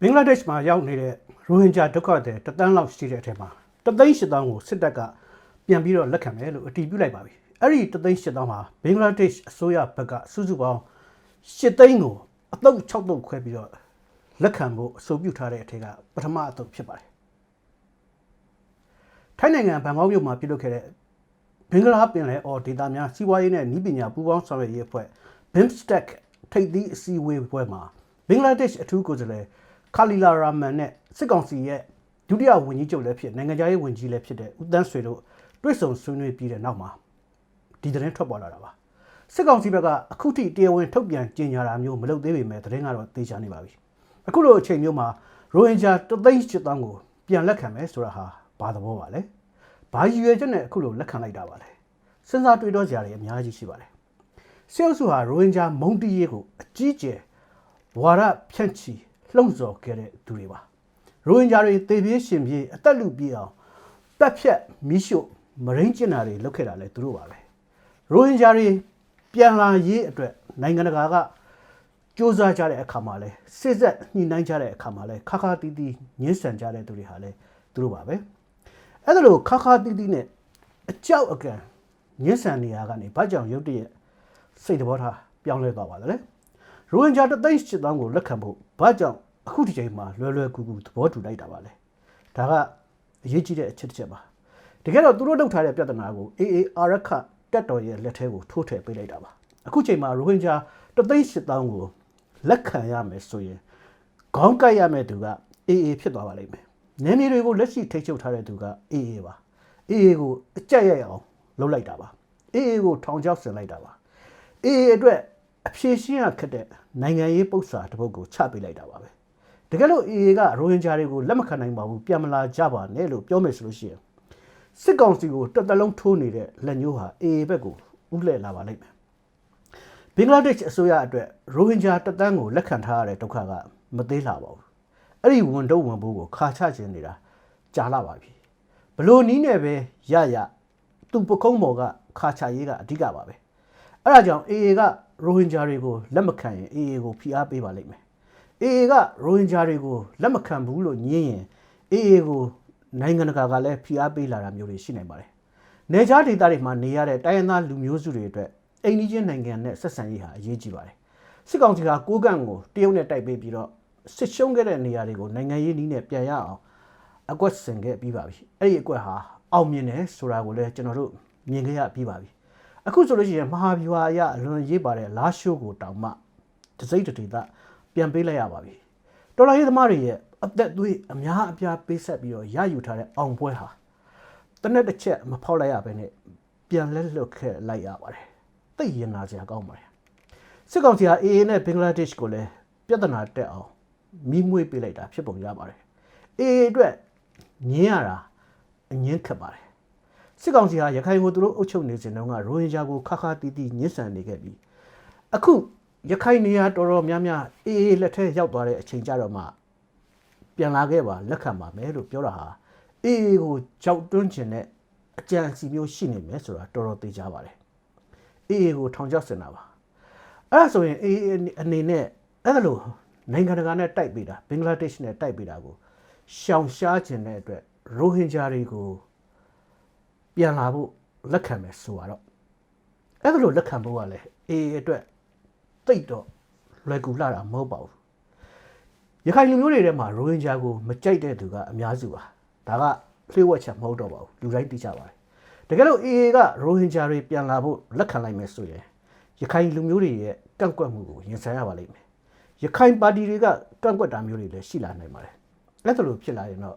ဘင်္ဂလားဒေ့ရှ်မှာရောက်နေတဲ့ရိုဟင်ဂျာဒုက္ခသည်တသန်းလောက်ရှိတဲ့အထက်မှာတသိန်း၈တောင်းကိုစစ်တပ်ကပြန်ပြီးတော့လက်ခံမယ်လို့အတည်ပြုလိုက်ပါပြီအဲ့ဒီတသိန်း၈တောင်းမှာဘင်္ဂလားဒေ့ရှ်အစိုးရဘက်ကစုစုပေါင်း၈သိန်းကိုအတုပ်၆တုပ်ခွဲပြီးတော့လက်ခံဖို့အဆိုပြုထားတဲ့အထက်ကပထမအတုပ်ဖြစ်ပါတယ်ထိုင်းနိုင်ငံဘန်ကောက်မြို့မှာပြုလုပ်ခဲ့တဲ့ဘင်္ဂလားပင်လယ်အော်ဒေသများစီးပွားရေးနဲ့ဤပညာပူးပေါင်းဆောင်ရွက်ရေးအဖွဲ့ BIMSTEC ထိပ်သီးအစည်းအဝေးပွဲမှာဘင်္ဂလားဒေ့ရှ်အထူးကိုယ်စားလှယ် ခါလီလာရာမန်နဲ့စစ်ကောင်စီရဲ့ဒုတိယဝန်ကြီးချုပ်လည်းဖြစ်နိုင်ငံခြားရေးဝန်ကြီးလည်းဖြစ်တဲ့ဦးတန်းဆွေတို့တွေ့ဆုံဆွေးနွေးပြီးတဲ့နောက်မှာဒီသတင်းထွက်ပေါ်လာတာပါစစ်ကောင်စီဘက်ကအခုထိတရားဝင်ထုတ်ပြန်ကြေညာတာမျိုးမလုပ်သေးပေမဲ့သတင်းကတော့သေချာနေပါပြီအခုလိုအချိန်မျိုးမှာရိုဟင်ဂျာတသိန်းချစ်တောင်းကိုပြန်လက်ခံမယ်ဆိုတာဟာဘာသဘောပါလဲဘာရည်ရွယ်ချက်နဲ့အခုလိုလက်ခံလိုက်တာပါလဲစဉ်းစားတွေးတောစရာတွေအများကြီးရှိပါတယ်ဆဲလ်ဆူဟာရိုဟင်ဂျာမုံတီးရေးကိုအကြီးကျယ်ဝါရဖြန့်ချီ လှုံ့ဆော်ခဲ့တဲ့သူတွေပါရိုဟင်ဂျာတွေတေပြေးရှင်ပြေးအသက်လူပြေးအောင်တက်ဖြတ်မိရှုမရင်းကျင်တာတွေလုပ်ခဲ့တာလဲသူတို့ပါပဲရိုဟင်ဂျာတွေပြန်လာရေးအတွက်နိုင်ငံတကာကစ조사ကြတဲ့အခါမှာလဲစစ်ဆက်ညှိနှိုင်းကြတဲ့အခါမှာလဲခါခါတီးတီးညှင်းဆန်ကြတဲ့သူတွေဟာလဲသူတို့ပါပဲအဲ့ဒါလို့ခါခါတီးတီးနဲ့အကြောက်အကံညှင်းဆန်နေရကနေဘာကြောင့်ရုတ်တရက်စိတ်တဘောထားပြောင်းလဲသွားပါသလဲ ရိုဟင်ဂျာတသိန်းစစ်တောင်းကိုလက်ခံဖို့ဘာကြောင့်အခုဒီချိန်မှာလွယ်လွယ်ကူကူသဘောတူလိုက်တာပါလဲဒါကအရေးကြီးတဲ့အချက်တစ်ချက်ပါတကယ်တော့သူတို့လုပ်ထားတဲ့ပြဿနာကိုအေးအေးအာရခတက်တော်ရဲ့လက်ထဲကိုထိုးထည့်ပေးလိုက်တာပါအခုချိန်မှာရိုဟင်ဂျာတသိန်းစစ်တောင်းကိုလက်ခံရမယ်ဆိုရင်ခေါင်းကိုက်ရမယ်သူကအေးအေးဖြစ်သွားပါလိမ့်မယ်နယ်မြေတွေကိုလက်ရှိထိတ်ချုပ်ထားတဲ့သူကအေးအေးပါအေးအေးကိုအကြက်ရိုက်အောင်လုပ်လိုက်တာပါအေးအေးကိုထောင်ချောက်ဆင်လိုက်တာပါအေးအေးအတွက် အဖြေရှင်းရခက်တဲ့နိုင်ငံရေးပု္ပ္ပစာတစ်ပုဒ်ကိုချပေးလိုက်တာပါပဲတကယ်လို့ AA ကရိုဟင်ဂျာတွေကိုလက်မခံနိုင်ပါဘူးပြန်မလာကြပါနဲ့လို့ပြောမယ်ဆိုလို့ရှိရင်စစ်ကောင်စီကိုတစ်သက်လုံးထိုးနေတဲ့လက်ညှိုးဟာ AA ဘက်ကိုဥလှည့်လာပါလိမ့်မယ်ဘင်္ဂလားဒေ့ရှ်အစိုးရအတွက်ရိုဟင်ဂျာတပ်တန်းကိုလက်ခံထားရတဲ့ဒုက္ခကမသေးလာပါဘူးအဲ့ဒီဝန်တော့ဝန်ဘိုးကိုခါချခြင်းနေတာကြာလာပါပြီဘလို့နီးနေပဲရရသူပကုံးမော်ကခါချရေးကအဓိကပါပဲအဲ့ဒါကြောင့် AA က ရိုဟင်ဂျာတွေကိုလက်မခံရင် AA ကိုဖိအားပေးပါလိမ့်မယ် AA ကရိုဟင်ဂျာတွေကိုလက်မခံဘူးလို့ညင်းရင် AA ကိုနိုင်ငံတကာကလည်းဖိအားပေးလာတာမျိုးတွေရှိနိုင်ပါတယ်။နေကြားဒေသတွေမှာနေရတဲ့တိုင်းရင်းသားလူမျိုးစုတွေအတွက်အိန္ဒိချင်းနိုင်ငံနဲ့ဆက်ဆံရေးဟာအရေးကြီးပါတယ်။စစ်ကောင်စီကကိုးကန့်ကိုတရုတ်နဲ့တိုက်ပေးပြီးတော့စစ်ရှုံးခဲ့တဲ့နေရာတွေကိုနိုင်ငံရေးနည်းနဲ့ပြန်ရအောင်အကွက်ဆင်ခဲ့ပြီးပါပြီ။အဲ့ဒီအကွက်ဟာအောင်မြင်တယ်ဆိုတာကိုလည်းကျွန်တော်တို့မြင်ခဲ့ရပြီးပါပြီ။ အခုဆိုလို့ရှိရင်မဟာဗျူဟာအရအလွန်ရေးပါတဲ့လာရှိုးကိုတောင်မှတစိမ့်တဒေသပြန်ပေးလိုက်ရပါပြီတော်လိုင်းရေးသမားတွေရဲ့အသက်သွေးအများအပြားပေးဆက်ပြီးတော့ရယူထားတဲ့အောင်ပွဲဟာတနက်တစ်ချက်မဖောက်လိုက်ရဘဲနဲ့ပြန်လက်လွတ်ခဲ့လိုက်ရပါတယ်သိရင်နာစရာကောင်းပါတယ်စစ်ကောင်စီက AA နဲ့ဘင်္ဂလားဒေ့ရှ်ကိုလည်းပြဿနာတက်အောင်မိမွေးပေးလိုက်တာဖြစ်ပုံရပါတယ် AA အတွက်ညင်းရတာအငင်းခက်ပါတယ် စစ်ကောင်စီဟာရခိုင်ကိုသူတို့အုပ်ချုပ်နေစဉ်တုန်းကရိုဟင်ဂျာကိုခါခါတီးတီးညှဉ်းဆန်နေခဲ့ပြီးအခုရခိုင်နေရာတော်တော်များများအေးအေးလက်ထဲရောက်သွားတဲ့အချိန်ကြတော့မှပြန်လာခဲ့ပါလက်ခံပါမယ်လို့ပြောတာဟာအေးအေးကိုကြောက်တွန်းခြင်းနဲ့အကြံစီမျိုးရှိနေမယ်ဆိုတာတော်တော်သိကြပါတယ်အေးအေးကိုထောင်ချောက်စင်တာပါအဲ့ဒါဆိုရင်အေးအေးအနေနဲ့အဲ့ဒါလို့နိုင်ငံတကာနဲ့တိုက်ပေးတာဘင်္ဂလားဒေ့ရှ်နဲ့တိုက်ပေးတာကိုရှောင်ရှားခြင်းတဲ့အတွက်ရိုဟင်ဂျာတွေကို ပြန်လာဖို့လက်ခံမယ်ဆိုတော့အဲ့ဒါလို့လက်ခံဖို့ကလည်းအေးအတွက်တိတ်တော့လွယ်ကူလာတာမဟုတ်ပါဘူးရခိုင်လူမျိုးတွေထဲမှာရိုဟင်ဂျာကိုမကြိုက်တဲ့သူကအများစုပါဒါကလျှို့ဝှက်ချက်မဟုတ်တော့ပါဘူးလူတိုင်းသိကြပါတယ်တကယ်လို့ AA ကရိုဟင်ဂျာတွေပြန်လာဖို့လက်ခံလိုက်မယ်ဆိုရင်ရခိုင်လူမျိုးတွေရဲ့ကန့်ကွက်မှုကိုရင်ဆိုင်ရပါလိမ့်မယ်ရခိုင်ပါတီတွေကကန့်ကွက်တာမျိုးတွေလည်းရှိလာနိုင်ပါတယ်အဲ့ဒါလိုဖြစ်လာရင်တော့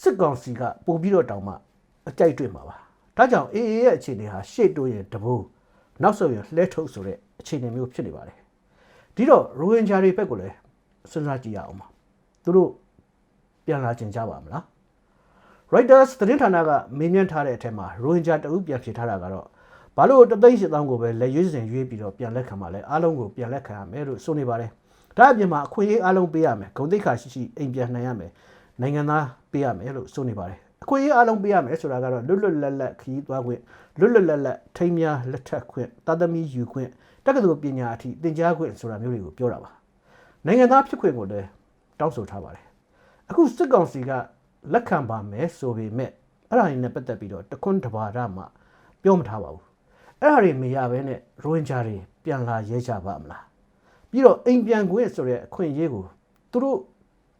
စစ်ကောင်စီကပို့ပြီးတော့တောင်းမှအကြိုက်တွေ့မှာပါ ဒါကြောင့် AA ရဲ့အခြေအနေဟာရှေ့တိုးရင်တဘိုးနောက်ဆုံးရင်လှဲထုတ်ဆိုတဲ့အခြေအနေမျိုးဖြစ်နေပါတယ်ဒီတော့ရိုဟင်ဂျာတွေဘက်ကိုလည်းစဉ်းစားကြည့်ရအောင်ပါသူတို့ပြန်လာကြင်ကြပါမလား Reuters သတင်းဌာနကမေးမြန်းထားတဲ့အထက်မှာရိုဟင်ဂျာတအုပ်ပြန်ဖြေထားတာကတော့ဘာလို့တသိန်းရှစ်တောင်းကိုပဲလက်ရွေးစင်ရွေးပြီးတော့ပြန်လက်ခံပါလဲအားလုံးကိုပြန်လက်ခံရမယ်လို့ဆိုနေပါတယ်ဒါအပြင်မှာအခွင့်အရေးအားလုံးပေးရမယ်ဂုဏ်သိက္ခာရှိရှိအိမ်ပြန်နိုင်ရမယ်နိုင်ငံသားပေးရမယ်လို့ဆိုနေပါတယ် အခွင့်အရေးအားလုံးပေးရမယ်ဆိုတာကတော့လွတ်လွတ်လပ်လပ်ခရီးသွားခွင့်လွတ်လွတ်လပ်လပ်ထိမ်းများလက်ထက်ခွင့်တာသမီယူခွင့်တက္ကသိုလ်ပညာအထိသင်ကြားခွင့်ဆိုတာမျိုးတွေကိုပြောတာပါနိုင်ငံသားဖြစ်ခွင့်ကိုလည်းတတောင်းဆိုထားပါတယ်အခုစစ်ကောင်စီကလက်ခံပါမယ်ဆိုပေမဲ့အဲ့ဒါတွေနဲ့ပတ်သက်ပြီးတော့တခွန်းတပါဒမှပြောမထားပါဘူးအဲ့ဒါတွေမရဘဲနဲ့ရိုဟင်ဂျာတွေပြန်လာရဲကြပါမလားပြီးတော့အိမ်ပြန်ခွင့်ဆိုတဲ့အခွင့်အရေးကိုသူတို့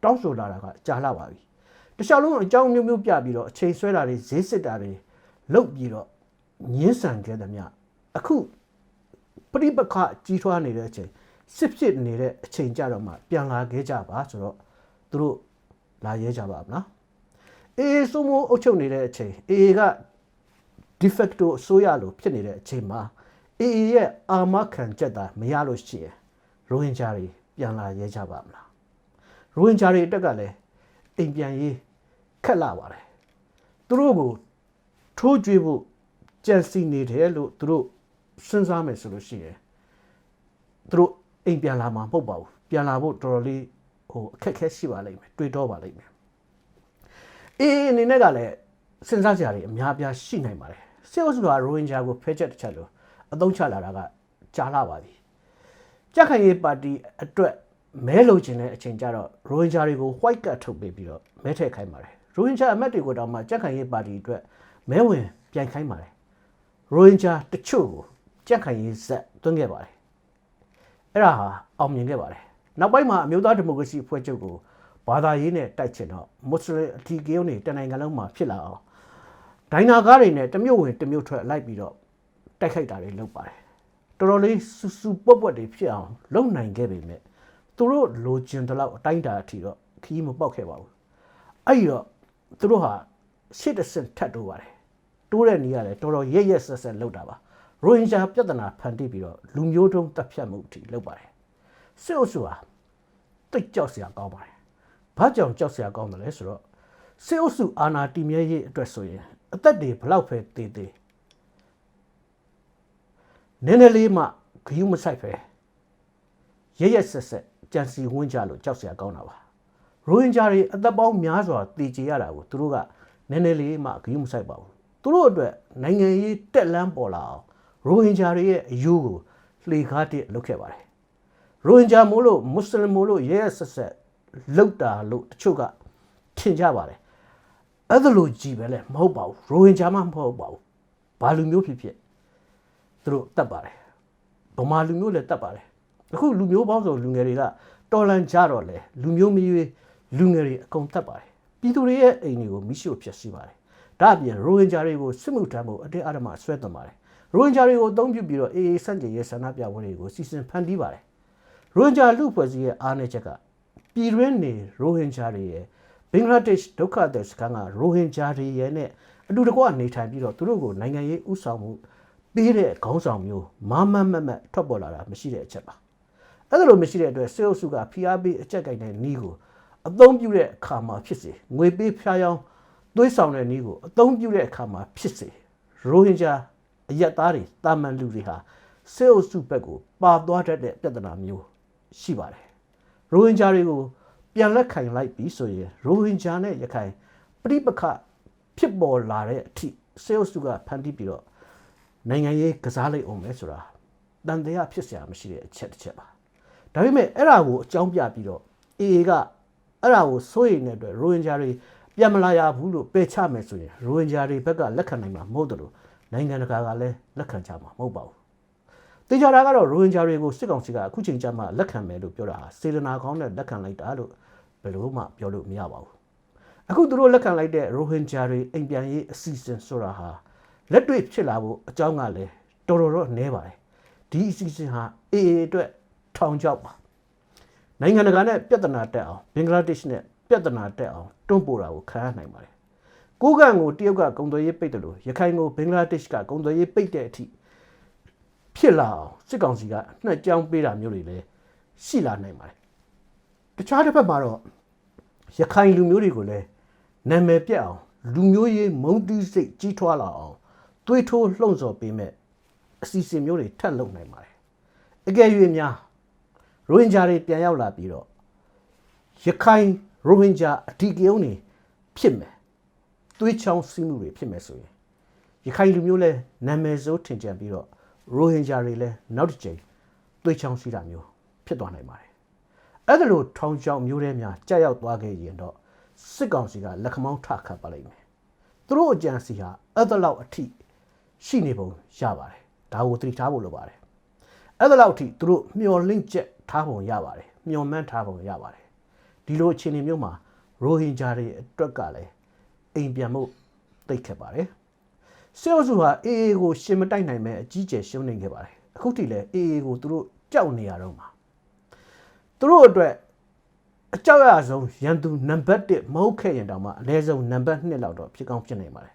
တောင်းဆိုလာတာကကြာလာပါပြီ တခြားလုံးအကြောင်းမျိုးမျိုးပြပြီးတော့အချိန်ဆွဲတာတွေဈေးစစ်တာတွေလုပ်ပြီးတော့ညှင်းဆန်ခဲ့သမျှအခုပရိပခကြီးထွားနေတဲ့အချိန်စစ်ဖြစ်နေတဲ့အချိန်ကြတော့မှပြန်လာခဲ့ကြပါဆိုတော့သူတို့လာရဲကြပါမလားအေးစုံမအုပ်ချုပ်နေတဲ့အချိန်အေးက de facto အစိုးရလို့ဖြစ်နေတဲ့အချိန်မှာအေးရဲ့အာမခံချက်သာမရလို့ရှိရင်ရိုဟင်ဂျာတွေပြန်လာရဲကြပါမလားရိုဟင်ဂျာတွေအတက်ကလည်းအိမ်ပြန်ရေး ခက်လာပါတယ်သူတို့ကိုထိုးကြွေးဖို့ကြံစီနေတယ်လို့သူတို့စဉ်းစားမယ်ဆိုလို့ရှိရင်သူတို့အိမ်ပြန်လာမှာမဟုတ်ပါဘူးပြန်လာဖို့တော်တော်လေးဟိုအခက်အခဲရှိပါလိမ့်မယ်တွေးတော့ပါလိမ့်မယ်အေးအနေနဲ့ကလည်းစဉ်းစားကြရည်အများပြားရှိနိုင်ပါတယ်စစ်အုပ်စုကရိုဟင်ဂျာကိုဖဲချက်တစ်ချက်လို့အသုံးချလာတာကကြားလာပါပြီကြက်ခိုင်ရေးပါတီအတွက်မဲလုံချင်တဲ့အချိန်ကျတော့ရိုဟင်ဂျာတွေကို white card ထုတ်ပေးပြီးတော့မဲထည့်ခိုင်းပါတယ် ရိုဟင်ဂျာအမတ်တွေကိုတောင်မှကြက်ခိုင်ရေးပါတီအတွက်မဲဝင်ပြန်ခိုင်းပါတယ်ရိုဟင်ဂျာတချို့ကိုကြက်ခိုင်ရေးဇက်သွင်းခဲ့ပါတယ်အဲ့ဒါဟာအောင်မြင်ခဲ့ပါတယ်နောက်ပိုင်းမှာအမျိုးသားဒီမိုကရေစီအဖွဲ့ချုပ်ကိုဘာသာရေးနဲ့တိုက်ချင်တော့မွတ်စလင်အထီးကရုံးတွေတနိုင်ငံလုံးမှာဖြစ်လာအောင်ဒိုင်နာကားတွေနဲ့တမျိုးဝင်တမျိုးထွက်လိုက်ပြီးတော့တိုက်ခိုက်တာတွေလုပ်ပါတယ်တော်တော်လေးစူစူပွက်ပွက်တွေဖြစ်အောင်လုပ်နိုင်ခဲ့ပေမဲ့သူတို့လိုချင်တဲ့လောက်အတိုင်းတာအထိတော့ခီးမပေါက်ခဲ့ပါဘူးအဲ့ဒီတော့ သူတို့ဟာရှစ်တဆင့်ထပ်တိုးပါတယ်တိုးတဲ့နေရာလဲတော်တော်ရက်ရက်ဆက်ဆက်လုပ်တာပါရိုဟင်ဂျာပြဿနာဖန်တီးပြီးတော့လူမျိုးတုံးတပ်ဖြတ်မှုအထိလုပ်ပါတယ်စစ်အုပ်စုဟာတိတ်ကြောက်စရာကောင်းပါတယ်ဘာကြောင့်ကြောက်စရာကောင်းတယ်လဲဆိုတော့စစ်အုပ်စုအာဏာတည်မြဲရေးအတွက်ဆိုရင်အသက်တွေဘလောက်ပဲတည်တည်နည်းနည်းလေးမှဂယုမဆိုင်ပဲရရဆက်ဆက်ကြံစီဝန်းကြလို့ကြောက်စရာကောင်းတာပါ ရိုဟင်ဂျာတွေအသက်ပေါင်းများစွာတည်ကြရတာကိုသူတို့ကနည်းနည်းလေးမှဂယုမဆိုင်ပါဘူးသူတို့အတွက်နိုင်ငံရေးတက်လန်းပေါ်လာအောင်ရိုဟင်ဂျာတွေရဲ့အယူကိုလှေကားတစ်လုပ်ခဲ့ပါတယ်ရိုဟင်ဂျာမို့လို့မွတ်စလင်မို့လို့ရဲရဲဆက်ဆက်လောက်တာလို့တချို့ကထင်ကြပါတယ်အဲ့ဒါလို့ကြည်ပဲလေမဟုတ်ပါဘူးရိုဟင်ဂျာမှမဟုတ်ပါဘူးဘာလူမျိုးဖြစ်ဖြစ်သူတို့တတ်ပါတယ်ဗမာလူမျိုးလည်းတတ်ပါတယ်အခုလူမျိုးပေါင်းစုံလူငယ်တွေကတော်လန်ကြတော့လေလူမျိုးမရွေး လူငယ်တွေအကုန်တတ်ပါတယ်ပြည်သူတွေရဲ့အိမ်တွေကိုမိရှို့ဖျက်ဆီးပါတယ်ဒါအပြင်ရိုဟင်ဂျာတွေကိုစစ်မှုထမ်းဖို့အတင်းအဓမ္မဆွဲသွင်းပါတယ်ရိုဟင်ဂျာတွေကိုအသုံးပြုပြီးတော့အေအေဆန့်ကျင်ရေးဆန္ဒပြပွဲတွေကိုစီစဉ်ဖန်တီးပါတယ်ရိုဟင်ဂျာလူဖွဲ့စည်းရဲ့အားနည်းချက်ကပြည်တွင်းနေရိုဟင်ဂျာတွေရဲ့ဘင်္ဂလားဒေ့ရှ်ဒုက္ခသည်စခန်းကရိုဟင်ဂျာတွေရဲ့နဲ့အတူတကွနေထိုင်ပြီးတော့သူတို့ကိုနိုင်ငံရေးဥဆောင်မှုပေးတဲ့ခေါင်းဆောင်မျိုးမမမမထွက်ပေါ်လာတာမရှိတဲ့အချက်ပါအဲ့ဒါလိုမရှိတဲ့အတွက်စေအုပ်စုကဖိအားပေးအကြက်ကြိုက်တဲ့နီးကို အသုံးပြုတဲ့အခါမှာဖြစ်စေငွေပေးဖျားယောင်းသွေးဆောင်တဲ့နီးကိုအသုံးပြုတဲ့အခါမှာဖြစ်စေရိုဟင်ဂျာအယက်သားတွေတာမန်လူတွေဟာစေအုပ်စုဘက်ကိုပါသွားတတ်တဲ့ပြဿနာမျိုးရှိပါတယ်ရိုဟင်ဂျာတွေကိုပြန်လက်ခံလိုက်ပြီးဆိုရင်ရိုဟင်ဂျာနဲ့ရခိုင်ပြိပခဖြစ်ပေါ်လာတဲ့အထိစေအုပ်စုကဖန်တီးပြီးတော့နိုင်ငံရေးကစားလိုက်အောင်ပဲဆိုတာတန်တရားဖြစ်เสียမရှိတဲ့အချက်တစ်ချက်ပါဒါပေမဲ့အဲ့ဒါကိုအကြောင်းပြပြီးတော့ AA က အဲ့ဒါကိုစိုးရိမ်တဲ့အတွက်ရိုဟင်ဂျာတွေပြန်မလာရဘူးလို့ပယ်ချမယ်ဆိုရင်ရိုဟင်ဂျာတွေဘက်ကလက်ခံနိုင်မှာမဟုတ်တယ်လို့နိုင်ငံတကာကလည်းလက်ခံကြမှာမဟုတ်ပါဘူးတေချာတာကတော့ရိုဟင်ဂျာတွေကိုစစ်ကောင်စီကအခုချိန်ကျမှလက်ခံမယ်လို့ပြောတာဟာစေတနာကောင်းတဲ့လက်ခံလိုက်တာလို့ဘယ်လို့မှပြောလို့မရပါဘူးအခုသူတို့လက်ခံလိုက်တဲ့ရိုဟင်ဂျာတွေအိမ်ပြန်ရေးအစီအစဉ်ဆိုတာဟာလက်တွေ့ဖြစ်လာဖို့အကြောင်းကလည်းတော်တော်တော့နည်းပါတယ်ဒီအစီအစဉ်ဟာအေအေအတွက်ထောင်ချောက်ပါ နိုင်ငံတကာနဲ့ပြဿနာတက်အောင်ဘင်္ဂလားဒေ့ရှ်နဲ့ပြဿနာတက်အောင်တွန်းပို့တာကိုခံရနိုင်ပါတယ်ကိုကန့်ကိုတရုတ်ကကုံသွေးရေးပိတ်တယ်လို့ရခိုင်ကိုဘင်္ဂလားဒေ့ရှ်ကကုံသွေးရေးပိတ်တဲ့အထိဖြစ်လာအောင်စစ်ကောင်စီကနှက်ကြောင်းပေးတာမျိုးတွေလည်းရှိလာနိုင်ပါတယ်တခြားတစ်ဖက်မှာတော့ရခိုင်လူမျိုးတွေကိုလည်းနာမည်ပြတ်အောင်လူမျိုးရေးမုံတီးစိတ်ကြီးထွားလာအောင်သွေးထိုးလှုံ့ဆော်ပေးမဲ့အစီအစဉ်မျိုးတွေထပ်လုပ်နိုင်ပါတယ်အကယ်၍များ ရိုဟင်ဂျာတွေပြန်ရောက်လာပြီးတော့ရခိုင်ရိုဟင်ဂျာအထီးကယုံတွေဖြစ်မယ်သွေးချောင်းစီးမှုတွေဖြစ်မယ်ဆိုရင်ရခိုင်လူမျိုးလဲနာမည်စိုးထင်ကြံပြီးတော့ရိုဟင်ဂျာတွေလဲနောက်တစ်ကြိမ်သွေးချောင်းစီးတာမျိုးဖြစ်သွားနိုင်ပါတယ်အဲ့ဒါလို့ထောင်ချောင်မျိုးထဲများကြာရောက်သွားခဲ့ရင်တော့စစ်ကောင်စီကလက်ခမောင်းထခတ်ပါလိမ့်မယ်သူတို့အကြံစီဟာအဲ့ဒါလောက်အထိရှိနေပုံရပါတယ်ဒါကိုသတိထားဖို့လိုပါတယ်အဲ့ဒါလောက်အထိသူတို့မျော်လင့်ချက် ထားပုံရပါတယ်မျှော်မှန်းထားပုံရပါတယ်ဒီလိုအခြေအနေမျိုးမှာရိုဟင်ဂျာတွေအတွက်ကလည်းအိမ်ပြန်မှုသိပ်ခက်ပါတယ်စေအုပ်စုဟာအေအေကိုရှင်မတိုက်နိုင်မဲ့အကြီးကျယ်ရှုံးနေခဲ့ပါတယ်အခုထိလည်းအေအေကိုသူတို့ကြောက်နေရတော့မှာသူတို့အတွက်အကြောက်ရဆုံးရန်သူနံပါတ်1မဟုတ်ခဲ့ရင်တောင်မှအနည်းဆုံးနံပါတ်2လောက်တော့ဖြစ်ကောင်းဖြစ်နိုင်ပါတယ်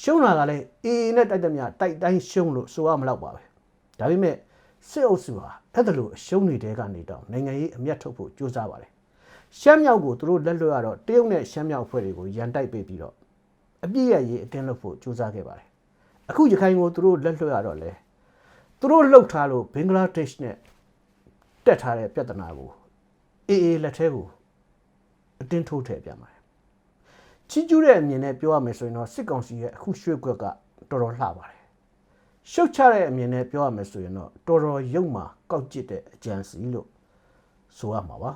ရှုံးလာတာလည်းအေအေနဲ့တိုက်တဲ့မြတိုက်တိုင်းရှုံးလို့ဆိုရမလောက်ပါပဲဒါပေမဲ့ စစ်အုပ်စုဟာအဲ့ဒါလိုအရှုံးနေတဲ့ကနေတော့နိုင်ငံရေးအမျက်ထုတ်ဖို့ကြိုးစားပါတယ်ရှမ်းမြောက်ကိုသူတို့လက်လွတ်ရတော့တရုတ်နဲ့ရှမ်းမြောက်ဖွဲ့တွေကိုရန်တိုက်ပေးပြီးတော့အပြည့်ရရေးအတင်းလုပ်ဖို့ကြိုးစားခဲ့ပါတယ်အခုရခိုင်ကိုသူတို့လက်လွတ်ရတော့လေသူတို့လှုပ်ထားလို့ဘင်္ဂလားဒေ့ရှ်နဲ့တက်ထားတဲ့ပြဿနာကိုအေးအေးလက်ထဲကိုအတင်းထိုးထည့်ပြန်ပါတယ်ချီးကျူးတဲ့အမြင်နဲ့ပြောရမယ်ဆိုရင်တော့စစ်ကောင်စီရဲ့အခုရွှေ့ကွက်ကတော်တော်လှပါတယ် ရှုတ်ချတဲ့အမြင်နဲ့ပြောရမယ်ဆိုရင်တော့တော်တော်ရုပ်မာကောက်ကျစ်တဲ့အကြံစီလို့ဆိုရမှာပါ